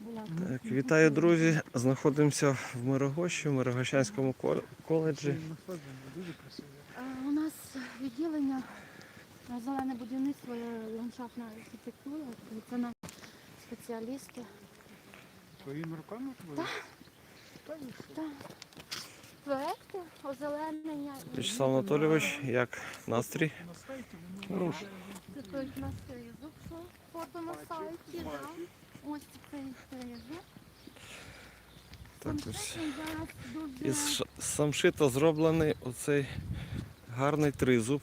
Ну. Так, вітаю, друзі. Знаходимося в Мирогощі, в Мирогощанському коледжі. У нас відділення е, зелене будівництво, ландшафтна архітектура. Це нам спеціалісти. Твоїми руками твої? Так. Так. Проекти озеленення. Вячеслав Анатолійович, як настрій? На сайті Руш. Це той у нас тризуб, що фото на сайті. Да. Ось цей. Так, ось із самшита зроблений оцей гарний тризуб.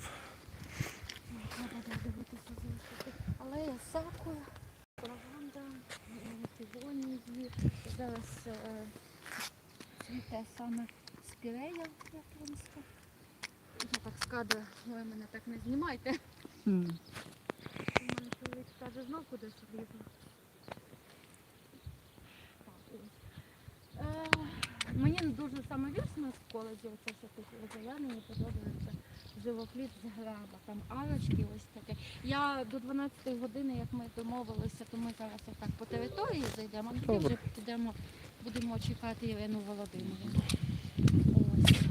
Алея сакура, лаванда, півонії. Зараз е, цвіте саме спірея японська. Я так з кадра, ви мене так не знімайте. Каже, знов кудись влізла. Так. Е, Мені дуже саме вісно в коледжі, оце все таке озеленення подобається живопліт з граба, там арочки ось таке. Я до 12 години, як ми домовилися, то ми зараз отак по території зайдемо, а тоді вже підемо, будемо чекати Ірину Володимирівну. Ось.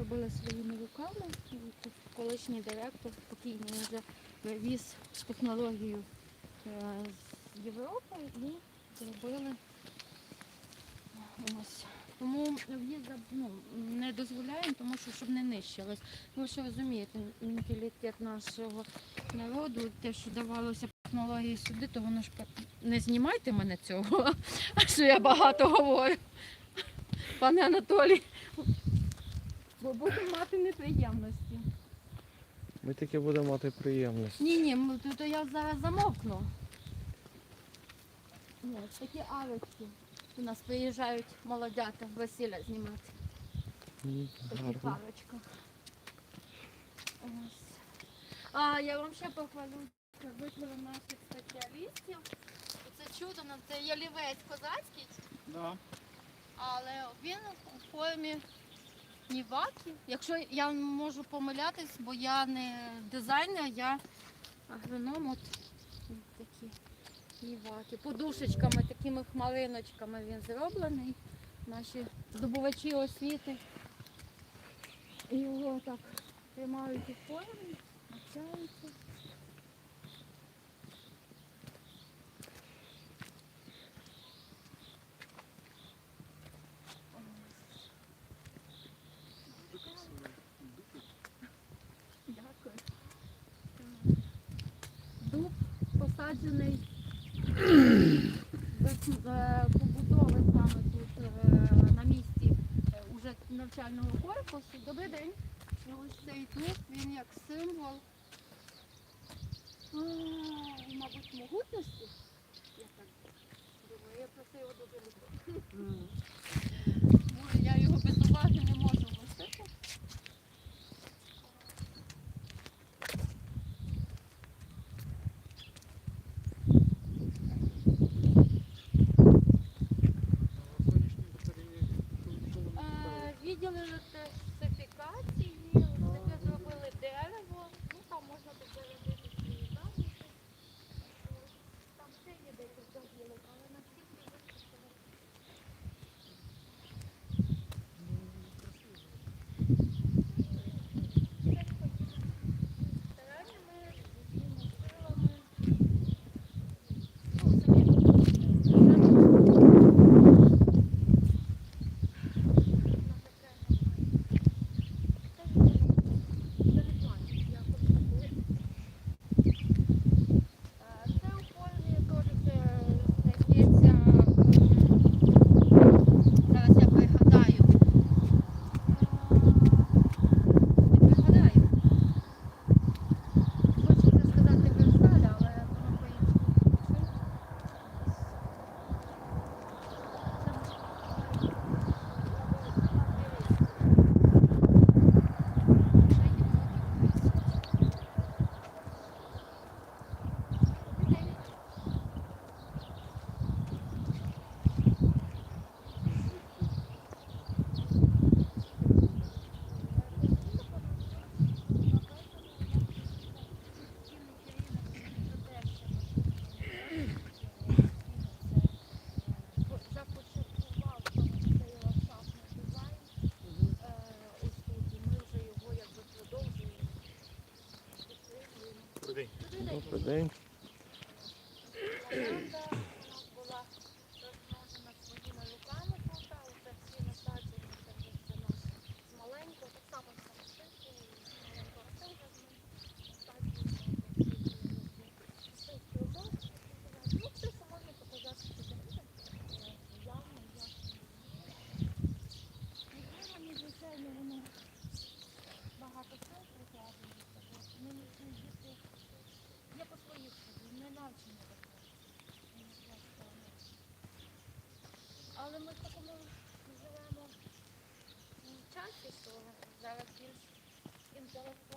Робили своїми руками. Колишній директор покійний вже привіз технологію е, з Європи і зробили ось. Тому в'їзд ну, не дозволяємо, тому що щоб не нищилось. Ви ж розумієте, менталітет нашого народу, те, що давалося технології сюди, то воно ж не знімайте мене цього, що я багато говорю. Пане Анатолій, бо будемо мати неприємності. Ми тільки будемо мати приємність. Ні, ні, м- то, то я зараз замовкну. Ні, такі арочки. У нас приїжджають молодята весілля знімати. М, Такі Гарно. парочка. Ось. А я вам ще похвалю, викликали наших спеціалістів. Це чудо, це ялівець козацький, Да. але він у формі ніваки. Якщо я можу помилятись, бо я не дизайнер, я агроном, от такі ніваки. Подушечками, такими хмариночками він зроблений. Наші здобувачі освіти. Його так тримають у формі, навчаються. Е, побудови саме тут е, на місці е, уже навчального корпусу. Добрий день. Ось цей дуб, він як символ, мабуть, могутності. Я так думаю, я просто його дуже люблю. Я його без уваги не можу think. Angelic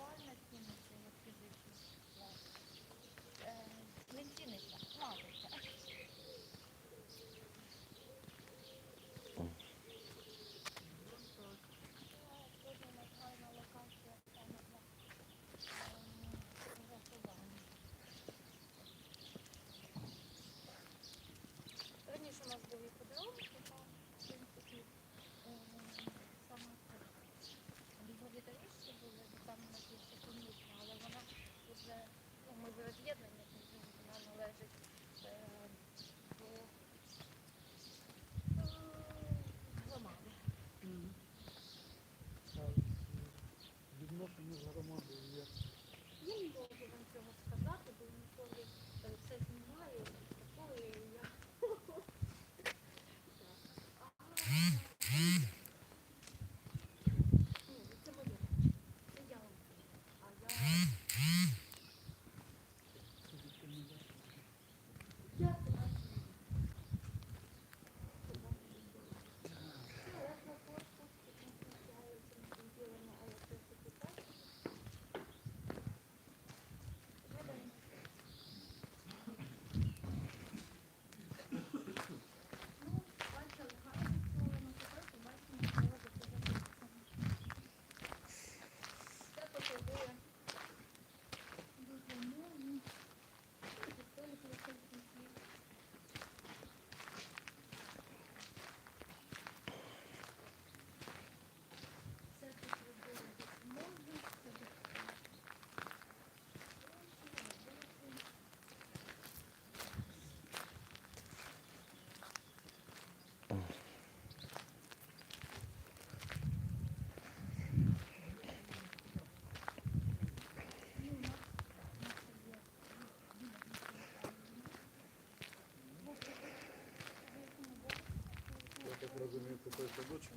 розумію, купив садочок.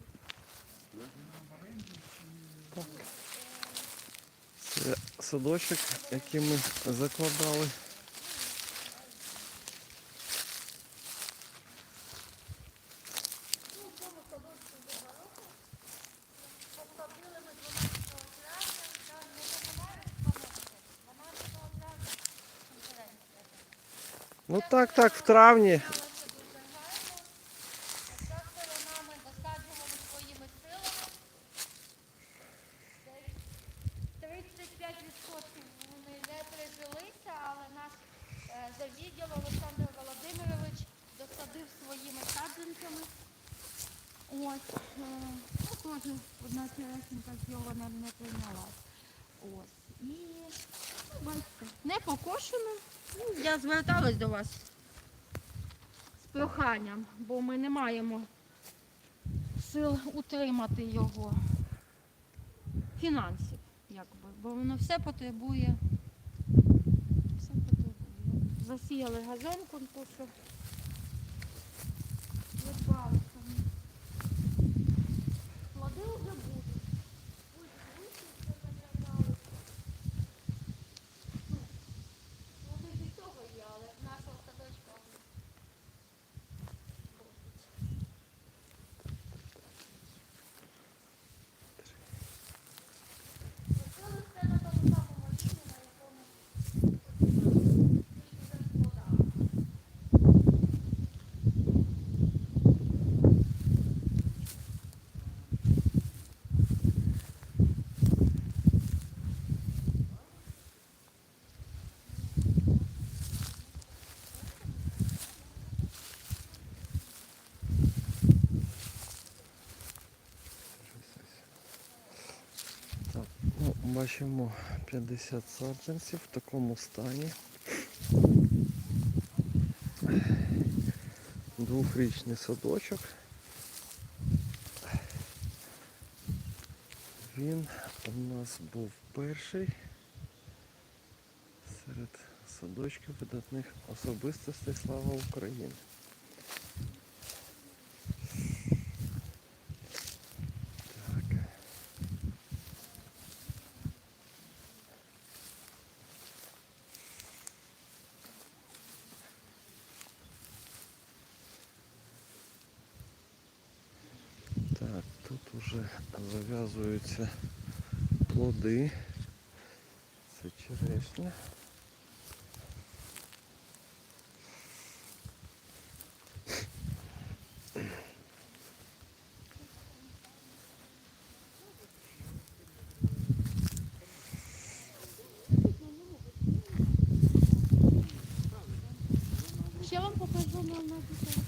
Це садочок, який ми закладали. Ну так, так, в травні Ну, теж одна тілесенька з його не, не прийняла. Ось. І ну, бачите, не покошено. Ну, я зверталась до вас з проханням, бо ми не маємо сил утримати його фінансів, якби, бо воно все потребує. Все потребує. Засіяли газонком, то що. Відбавили. бачимо 50 саджанців в такому стані. Двохрічний садочок. Він у нас був перший серед садочків видатних особистостей Слава Україні. Тут уже зав'язуються плоди. Це черешня. Ще вам покажу на, територію.